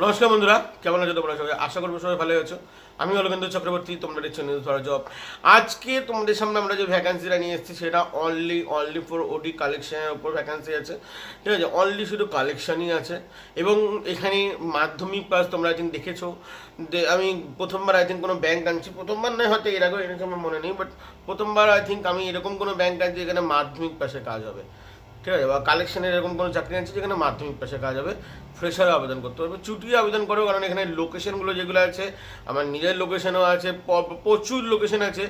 নমস্কার বন্ধুরা, কেমন আছো তোমরা সবাই? আশা করব সবাই ভালো আছো। আমি অলকেন্দ্র চক্রবর্তী, তোমরা দেখছ নিউজ ফর জব আজকে তোমাদের সামনে আমরা যে ভ্যাকান্সিটা নিয়ে এসেছি, সেটা অনলি অনলি ফর ওডি কালেকশনের উপর ভ্যাকান্সি আছে। ঠিক আছে? অনলি শুধু কালেকশনই আছে। এবং এখানে মাধ্যমিক পাস তোমরা আই দেখেছ। আমি প্রথমবার আই থিঙ্ক কোনো ব্যাংক আনছি। প্রথমবার নয়, হয়তো এর আগে এরকম আমার মনে নেই বাট প্রথমবার আই থিঙ্ক আমি এরকম কোনো ব্যাংক আনছি যেখানে মাধ্যমিক পাশে কাজ হবে। ঠিক আছে? বা কালেকশনের এরকম কোনো চাকরি আছে যেখানে মাধ্যমিক পাশে কাজ হবে ফ্রেশারে আবেদন করতে পারবে চুটিয়ে আবেদন করো, কারণ এখানে লোকেশনগুলো যেগুলো আছে, আমার নিজের লোকেশনও আছে প্রচুর লোকেশন আছে।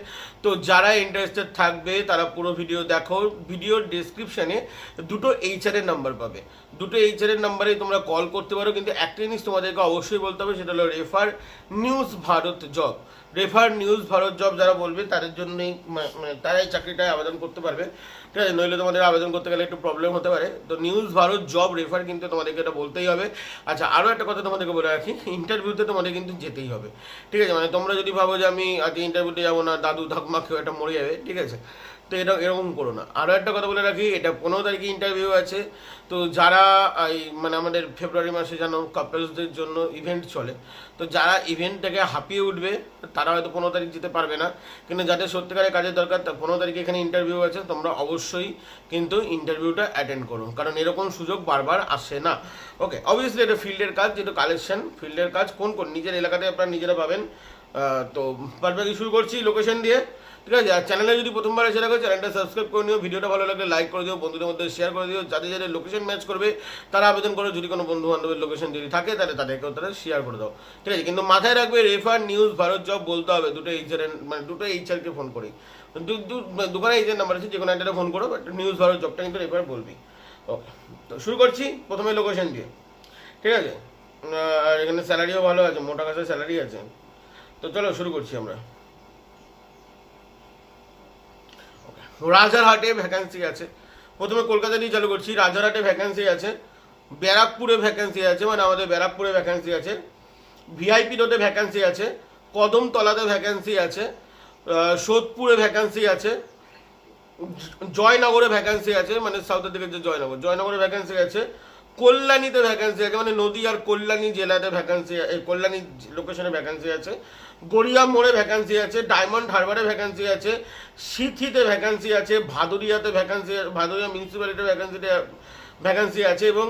তো যারা ইন্টারেস্টেড থাকবে, তারা পুরো ভিডিও দেখো। ভিডিওর ডিসক্রিপশানে দুটো এইচআরের নাম্বার পাবে। দুটো এইচআর এর নাম্বারে তোমরা কল করতে পারো, কিন্তু একটা জিনিস তোমাদেরকে অবশ্যই বলতে হবে, সেটা হলো refer news Bharat job refer news Bharat job যারা বলবে, তাদের জন্যই মানে তারাই চাকরিটায় আবেদন করতে পারবে। ঠিক আছে? নইলে তোমাদের আবেদন করতে গেলে একটু প্রবলেম হতে পারে। তো নিউজ ভারত জব রেফার কিন্তু তোমাদেরকে এটা বলতেই হবে। আচ্ছা আরও একটা কথা তোমাদেরকে বলে রাখি ইন্টারভিউতে তোমাদের কিন্তু যেতেই হবে। ঠিক আছে? মানে তোমরা যদি ভাবো যে আমি আজকে ইন্টারভিউতে যাব না, দাদু ঠাকুমা কেউ একটা মরে যাবে, ঠিক আছে? তো এটা এরকম করো না। আরও একটা কথা বলে রাখি, এটা পনেরো তারিখে ইন্টারভিউ আছে। তো যারা এই মানে আমাদের ফেব্রুয়ারি মাসে যেন কাপলসদের জন্য ইভেন্ট চলে, তো যারা ইভেন্টটাকে হাঁপিয়ে উঠবে, তারা হয়তো পনেরো তারিখ যেতে পারবে না। কিন্তু যাদের সত্যিকারের কাজের দরকার, তা পনেরো তারিখে এখানে ইন্টারভিউ আছে, তোমরা অবশ্যই কিন্তু ইন্টারভিউটা অ্যাটেন্ড করো। কারণ এরকম সুযোগ বারবার আসে না। ওকে অবভিয়াসলি এটা ফিল্ডের কাজ, যেহেতু কালেকশন ফিল্ডের কাজ, কোন কোন, নিজের এলাকাতে আপনারা নিজেরা পাবেন। তো বারবাকি শুরু করছি লোকেশন দিয়ে। ঠিক আছে? আর চ্যানেলে যদি প্রথমবার এসে রাখো চ্যানেলটা সাবস্ক্রাইব করে নিও, ভিডিওটা ভালো লাগলে লাইক করে দিও, বন্ধুদের মধ্যে শেয়ার করে দিও, যাদের যাদের লোকেশন ম্যাচ করবে, তারা আবেদন করো, যদি কোনো বন্ধু বান্ধবের লোকেশন যদি থাকে, তাহলে তাদেরকেও তারা শেয়ার করে দাও। ঠিক আছে? কিন্তু মাথায় রাখবে রেফার নিউজ ভারত জব বলতে হবে, দুটো এইচআর মানে দুটো এইচআরকে ফোন করি দোকানে এইচআর নাম্বার আছে যে কোনো একটা ফোন করো বাট নিউজ ভারত জবটা কিন্তু রেফার বলবি ওকে তো শুরু করছি প্রথমে লোকেশন দিয়ে। ঠিক আছে? আর এখানে স্যালারিও ভালো আছে, মোটা কাছে স্যালারি আছে। তো চলো শুরু করছি আমরা। রাজারহাটে ভ্যাকান্সি আছে। প্রথমে কলকাতা দিয়ে চালু করছি। রাজারহাটে ভ্যাকান্সি আছে। ব্যারাকপুরে ভ্যাকান্সি আছে মানে আমাদের ব্যারাকপুরে ভ্যাকান্সি আছে। ভিআইপি রোডে ভ্যাকান্সি আছে। কদমতলাতে ভ্যাকান্সি আছে। সোদপুরে ভ্যাকান্সি আছে। জয়নগরে ভ্যাকান্সি আছে মানে সাউথের দিকে যে জয়নগর, জয়নগরে ভ্যাকান্সি আছে। কল্যাণীতে ভ্যাকান্সি আছে মানে নদী আর কল্যাণী জেলাতে ভ্যাকান্সি কল্যাণী লোকেশনে ভ্যাকান্সি আছে। গড়িয়া মোড়ে ভ্যাকান্সি আছে ডায়মন্ড হারবারে ভ্যাকান্সি আছে, সিথিতে ভ্যাকান্সি আছে, ভাদুরিয়াতে ভ্যাকান্সি ভাদুরিয়া মিউনিসিপ্যালিটিতে ভ্যাকান্সিতে ভ্যাকান্সি আছে এবং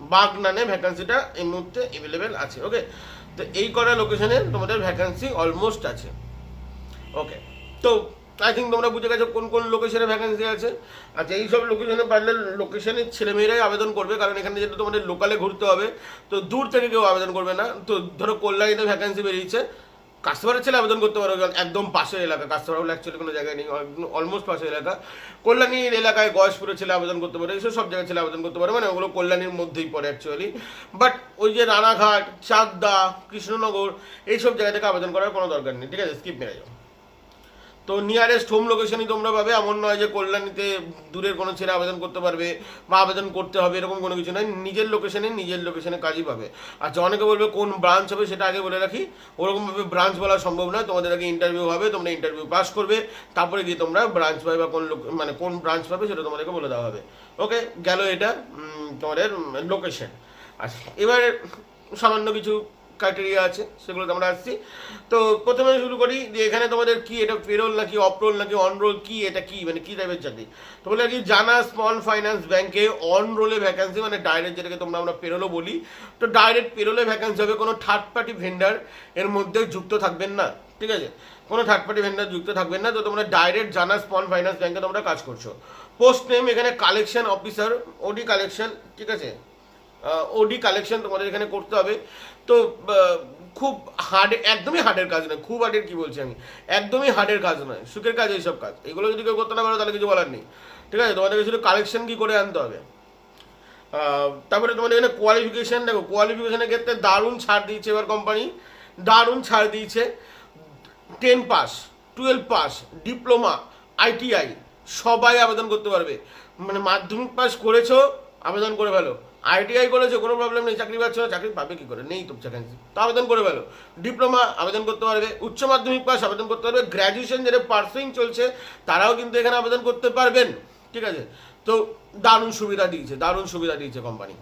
বাগনানে ভ্যাকান্সিটা এই মুহূর্তে অ্যাভেলেবেল আছে ওকে তো এই কটা লোকেশনে তোমাদের ভ্যাকান্সি অলমোস্ট আছে ওকে তো আই থিঙ্ক তোমরা বুঝে গেছো কোন কোন লোকেশনে ভ্যাকেন্সি আছে। আচ্ছা এই সব লোকেশনে পারলে লোকেশনের ছেলেমেয়েরাই আবেদন করবে, কারণ এখানে যেটা তোমাদের লোকালে ঘুরতে হবে, তো দূর থেকে কেউ আবেদন করবে না। তো ধরো কল্যাণীতে ভ্যাকেন্সি বেরিয়েছে কাস্টমারের ছেলে আবেদন করতে পারো একদম পাশের এলাকা কাস্টমার হলে অ্যাকচুয়ালি কোনো জায়গায় নেই অলমোস্ট পাশের এলাকা। কল্যাণীর এলাকায় গয়েশপুরের ছেলে আবেদন করতে পারে এইসব সব জায়গায় ছেলে আবেদন করতে পারে মানে ওগুলো কল্যাণীর মধ্যেই পড়ে অ্যাকচুয়ালি বাট ওই যে রানাঘাট চাকদা কৃষ্ণনগর, এইসব জায়গা থেকে আবেদন করার কোনো দরকার নেই, ঠিক আছে? স্কিপ মেরে যাও। তো নিয়ারেস্ট হোম লোকেশনই তোমরা পাবে। এমন নয় যে কল্যাণীতে দূরের কোনো ছেলে আবেদন করতে পারবে বা আবেদন করতে হবে, এরকম কোনো কিছু নয়। নিজের লোকেশনে নিজের লোকেশনে কাজই পাবে। আচ্ছা অনেকে বলবে কোন ব্রাঞ্চ হবে সেটা আগে বলে রাখি। ওরকমভাবে ব্রাঞ্চ বলা সম্ভব নয়। তোমাদের আগে ইন্টারভিউ হবে, তোমরা ইন্টারভিউ পাস করবে। তারপরে গিয়ে তোমরা ব্রাঞ্চ পাবে বা কোন মানে কোন ব্রাঞ্চ পাবে সেটা তোমাদেরকে বলে দেওয়া হবে। ওকে গেল এটা তোমাদের লোকেশন আচ্ছা এবার সামান্য কিছু ক্রাইটেরিয়া আছে, সেগুলোতে আমরা আসছি। তো প্রথমে শুরু করি যে এখানে তোমাদের কি, এটা পেরোল নাকি অপরোল নাকি অনরোল কি, এটা কি মানে কি টাইপের চাকরি? তো বলে কি জানা স্মল ফাইন্যান্স ব্যাংকে অন রোলে ভ্যাকান্সি মানে ডাইরেক্ট যেটাকে তোমরা আমরা পেরোলো বলি। তো ডাইরেক্ট পেরোলে ভ্যাকান্সি হবে কোনো থার্ড পার্টি ভেন্ডার এর মধ্যে যুক্ত থাকবেন না, ঠিক আছে? কোনো থার্ড পার্টি ভেন্ডার যুক্ত থাকবেন না, তো তোমরা ডাইরেক্ট জানা স্মল ফাইন্যান্স ব্যাংকে তোমরা কাজ করছ। পোস্ট নেম এখানে কালেকশন অফিসার ওডি কালেকশন ঠিক আছে? ওডি কালেকশন তোমাদের এখানে করতে হবে। তো খুব হার্ড একদমই হার্ডের কাজ নয়, খুব হার্ডের কি বলছি আমি? একদমই হার্ডের কাজ নয়, সুখের কাজ এইসব কাজ। এগুলো যদি কেউ করতে না পারো, তাহলে কিছু বলার নেই। ঠিক আছে? তোমাদেরকে শুধু কালেকশন কি করে আনতে হবে? তারপরে তোমাদের এখানে কোয়ালিফিকেশন দেখো কোয়ালিফিকেশনের ক্ষেত্রে দারুণ ছাড় দিয়েছে এবার কোম্পানি দারুণ ছাড় দিয়েছে। Ten pass twelve pass diploma ITI সবাই আবেদন করতে পারবে। মানে মাধ্যমিক পাস করেছ, আবেদন করে ফেলো। আইটিআই করেছ কোনো প্রবলেম নেই, চাকরি পাচ্ছ না চাকরি পাবে কি করে? নেই তো ভ্যাকেন্সি তো আবেদন করে ফেলো। ডিপ্লোমা আবেদন করতে পারবে, উচ্চ মাধ্যমিক পাস আবেদন করতে পারবে গ্র্যাজুয়েশন যেটা পার্সুইং চলছে, তারাও কিন্তু এখানে আবেদন করতে পারবেন। ঠিক আছে? তো দারুণ সুবিধা দিয়েছে, দারুণ সুবিধা দিয়েছে কোম্পানি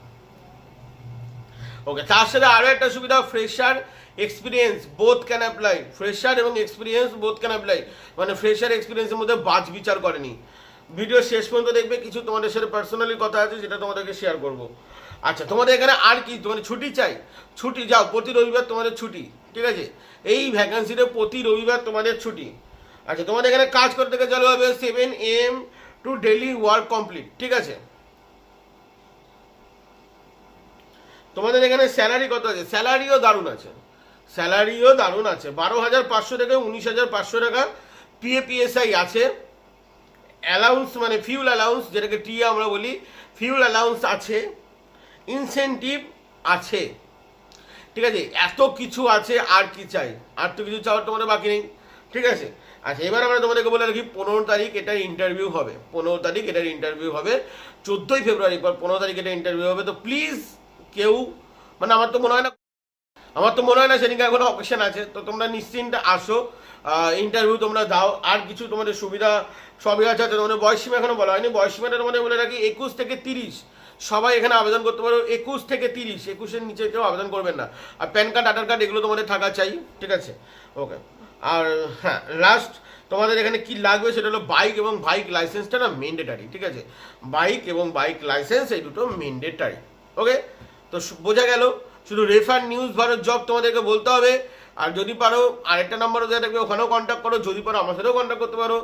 ওকে তার সাথে আরও একটা সুবিধা fresher experience both can apply fresher এবং এক্সপিরিয়েন্স বোথ ক্যান অ্যাপ্লাই মানে ফ্রেশার এক্সপিরিয়েন্সের মধ্যে বাজ বিচার করেনি। ভিডিও শেষ পর্যন্ত দেখবে, কিছু তোমাদের সাথে পার্সোনালি কথা আছে, যেটা তোমাদেরকে শেয়ার করব। আচ্ছা তোমাদের এখানে আর কি? তোমাদের ছুটি চাই? ছুটি, যাও, প্রতি রবিবার তোমাদের ছুটি, ঠিক আছে? এই ভ্যাকান্সিতে প্রতি রবিবার তোমাদের ছুটি। আচ্ছা তোমাদের এখানে কাজ করতে গেলে চালু হবে seven AM to daily work complete ঠিক আছে? তোমাদের এখানে স্যালারি কত আছে? স্যালারিও দারুণ আছে। স্যালারিও দারুণ আছে। বারো হাজার পাঁচশো থেকে উনিশ হাজার পাঁচশো টাকা পিএপিএসআই আছে। অ্যালাউন্স মানে ফিউল অ্যালাউন্স যেটাকে টিএ আমরা বলি ফিউল অ্যালাউন্স আছে। ইনসেন্টিভ আছে। ঠিক আছে? এত কিছু আছে, আর কি চাই? আর তো কিছু চাওয়ার তোমাদের বাকি নেই। ঠিক আছে? আচ্ছা এবার আমরা তোমাদেরকে বলে রাখি, পনেরো তারিখ এটার ইন্টারভিউ হবে। পনেরো তারিখ এটার ইন্টারভিউ হবে চোদ্দোই ফেব্রুয়ারি। পর পনেরো তারিখ এটা ইন্টারভিউ হবে। তো প্লিজ কেউ মানে আমার তো মনে হয় না, আমার তো মনে হয় না সেদিনকে এখনও অপশন আছে। তো তোমরা নিশ্চিন্তে আসো ইন্টারভিউ তোমরা দাও। আর কিছু তোমাদের সুবিধা সবই আছে। আছে তোমাদের বয়স সীমা এখনও বলা হয়নি। বয়সীমাটা তোমাদের বলে রাখি, একুশ থেকে তিরিশ। সবাই এখানে আবেদন করতে পারো। একুশ থেকে তিরিশ, একুশের নিচে কেউ আবেদন করবেন না। আর প্যান কার্ড, আধার কার্ড, এগুলো তোমাদের থাকা চাই, ঠিক আছে? ওকে আর হ্যাঁ লাস্ট তোমাদের এখানে কি লাগবে সেটা হলো বাইক এবং বাইক লাইসেন্সটা না মেন্ডেটারি ঠিক আছে? বাইক এবং বাইক লাইসেন্স এই দুটো মেন্ডেটারি ওকে তো বোঝা গেল? শুধু রেফার নিউজ ভারত জব তোমাদেরকে বলতে হবে। আর যদি পারো, আরেকটা নাম্বারও দেওয়া থাকবে, ওখানেও কন্ট্যাক্ট করো। যদি পারো, আমার সাথেও কন্ট্যাক্ট করতে পারো।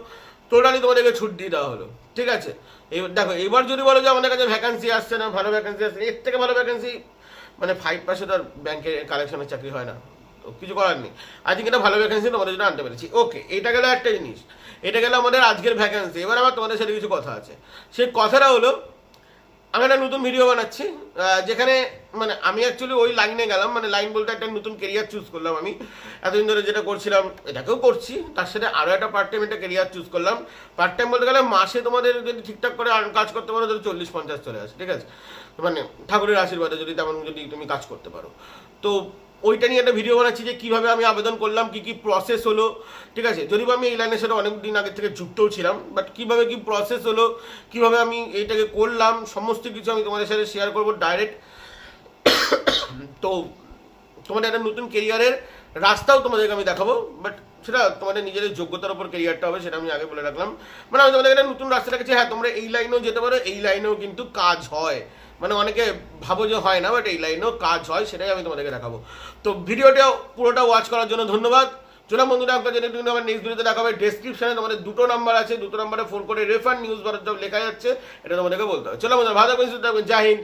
টোটালি তোমাদেরকে ছুট দিয়ে দেওয়া হলো। ঠিক আছে? এবার দেখো, এবার যদি বলো যে আমাদের কাছে ভ্যাকান্সি আসছে না, ভালো ভ্যাকান্সি আসছে, এর থেকে ভালো ভ্যাকান্সি মানে ফাইভ পার্সেন্ট আর ব্যাংকের কালেকশনের চাকরি হয় না। তো কিছু করার নেই। আজকে কিন্তু ভালো ভ্যাকান্সি তোমাদের জন্য আনতে পেরেছি। ওকে এটা গেলো একটা জিনিস। এটা গেলো আমাদের আজকের ভ্যাকান্সি এবার আমার তোমাদের সাথে কিছু কথা আছে। সেই কথাটা হলো আমি একটা নতুন ভিডিও বানাচ্ছি। যেখানে মানে আমি অ্যাকচুয়ালি ওই লাইনে গেলাম মানে লাইন বলতে একটা নতুন কেরিয়ার চুজ করলাম আমি। এতদিন ধরে যেটা করছিলাম, এটাকেও করছি, তার সাথে আরও একটা পার্ট টাইম একটা কেরিয়ার চুজ করলাম। পার্ট টাইম বলতে গেলে মাসে তোমাদের যদি ঠিকঠাক করে কাজ করতে পারো, তাহলে চল্লিশ পঞ্চাশ চলে আসে, ঠিক আছে? মানে ঠাকুরের আশীর্বাদে যদি তেমন যদি তুমি কাজ করতে পারো। তো ওইটা নিয়ে একটা ভিডিও বানাচ্ছি যে কীভাবে আমি আবেদন করলাম, কি কি প্রসেস হলো, ঠিক আছে? যদিও আমি এই লাইনের সাথে অনেক দিন আগে থেকে যুক্তও ছিলাম বাট কীভাবে কি প্রসেস হলো, কীভাবে আমি এইটাকে করলাম, সমস্ত কিছু আমি তোমাদের সাথে শেয়ার করব ডাইরেক্ট তো তোমাদের একটা নতুন কেরিয়ারের রাস্তাও তোমাদেরকে আমি দেখাবো বাট সেটা তোমাদের নিজেদের যোগ্যতার উপর কেরিয়ারটা হবে, সেটা আমি আগে বলে রাখলাম। মানে আমি তোমাদের একটা নতুন রাস্তা রেখেছি হ্যাঁ তোমরা এই লাইনেও যেতে পারো, এই লাইনেও কিন্তু কাজ হয়। মানে অনেকে ভাবো যে হয় না বাট এই লাইনেও কাজ হয়, সেটাই আমি তোমাদেরকে দেখাবো। তো ভিডিওটা পুরোটা ওয়াচ করার জন্য ধন্যবাদ। চোলা বন্ধুরা আপনার জন্য তুমি আমার নেক্সট ভিডিওতে দেখা হবে ডেসক্রিপশনে তোমাদের দুটো নাম্বার আছে, দুটো নাম্বারে ফোন করে রেফার নিউজ ভারত লেখা যাচ্ছে, এটা তোমাদেরকে বলতে হবে। চলো বন্ধুরা, ভালো থাকবেন সুস্থ থাকবেন জাহিন